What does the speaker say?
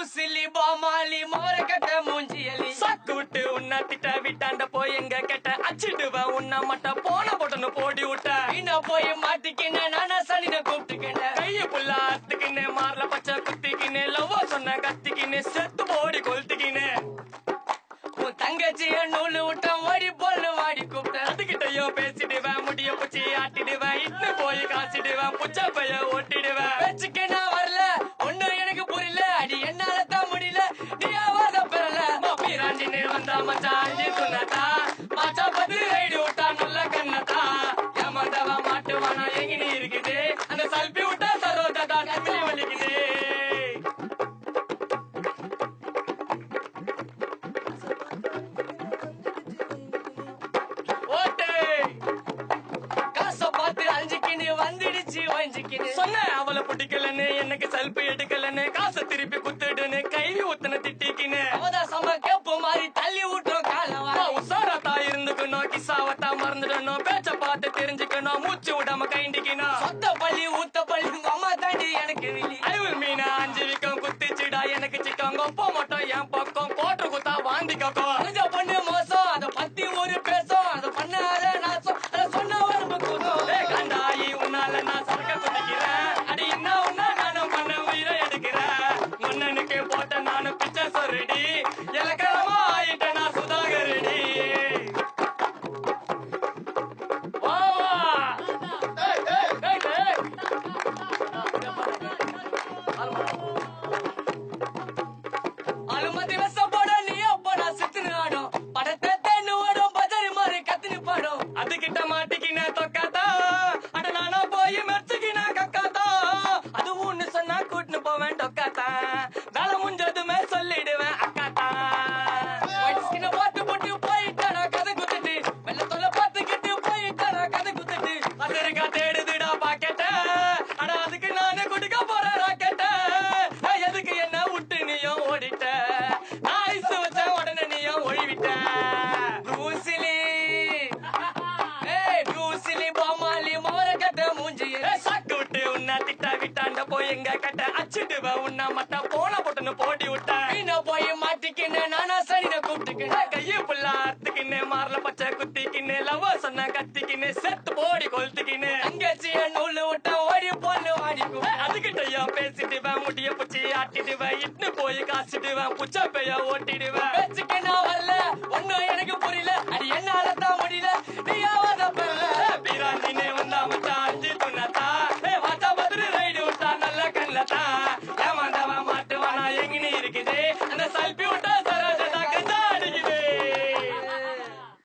ஊசிலி பாமாலி மோரக்கட்ட மூஞ்சியலி. சக்கு விட்டு உன்ன திட்ட விட்டாண்ட போய் எங்க கெட்ட? அச்சிடுவேன் உன்ன மட்ட போன போட்டனு போடி விட்ட. வீணா போய் மாட்டிக்கின நானா சனின கூப்பிட்டுக்கின கைய புள்ள அத்துக்கின்னு மார்ல பச்சை குத்திக்கின்னு லவ்வ சொன்ன கத்திக்கின்னு செத்து போடி கொளுத்துக்கின்னு. உன் தங்கச்சிய நூலு விட்ட ஓடி போல்னு வாடி கூப்பிட்ட. அதுகிட்டயோ பேசிடுவேன் முடிய பூச்சி ஆட்டிடுவேன் இட்டு போய் காசிடுவேன் புச்ச பைய சொன்ன அவளை பிடிக்கலன்னு எனக்கு செல்பி எடுக்கலன்னு காசை திருப்பி குத்துடுன்னு கைவி ஊத்துன திட்டிக்கின்னு. அவதான் சம கேப்பு மாதிரி தள்ளி விட்டுரும் காலவா? நான் இருந்துக்கணும் கிசாவத்தா மறந்துடணும். பேச்ச பார்த்து தெரிஞ்சுக்கணும் மூச்சு விடாம கைண்டிக்கணும். சொத்த பள்ளி ஊத்த பள்ளி உங்க அம்மா தாண்டி எனக்கு விழி. மீனா அஞ்சு விக்கம் குத்திச்சுடா எனக்கு சிக்கம். கொப்ப மட்டும் என் பக்கம். போட்டு குத்தா வாந்திக்கோ அழிஞ்ச பொண்ணு மோசம் அதை பத்தி ஒரு பேசும். அதை பண்ணாத moment of Qatar. எங்க கட்ட அச்சிடுவேன் உன்னா மட்ட போன போட்டுன்னு போடி விட்ட. வீணா போய் மாட்டிக்கின்னு நானா சனின கூப்பிட்டுக்கின்னு கைய புள்ள அறுத்துக்கின்னு மாறல பச்சை குத்திக்கின்னு லவ சொன்ன கத்திக்கின்னு செத்து போடி கொளுத்துக்கின்னு. தங்கச்சிய நூல் விட்ட ஓடி போன்னு வாடிக்கும் அதுகிட்டயா பேசிடுவேன் முடிய பிடிச்சி ஆட்டிடுவேன் இட்னு போய் காசிடுவேன் புச்ச பெய்ய ஓட்டிடுவேன் And a salpy.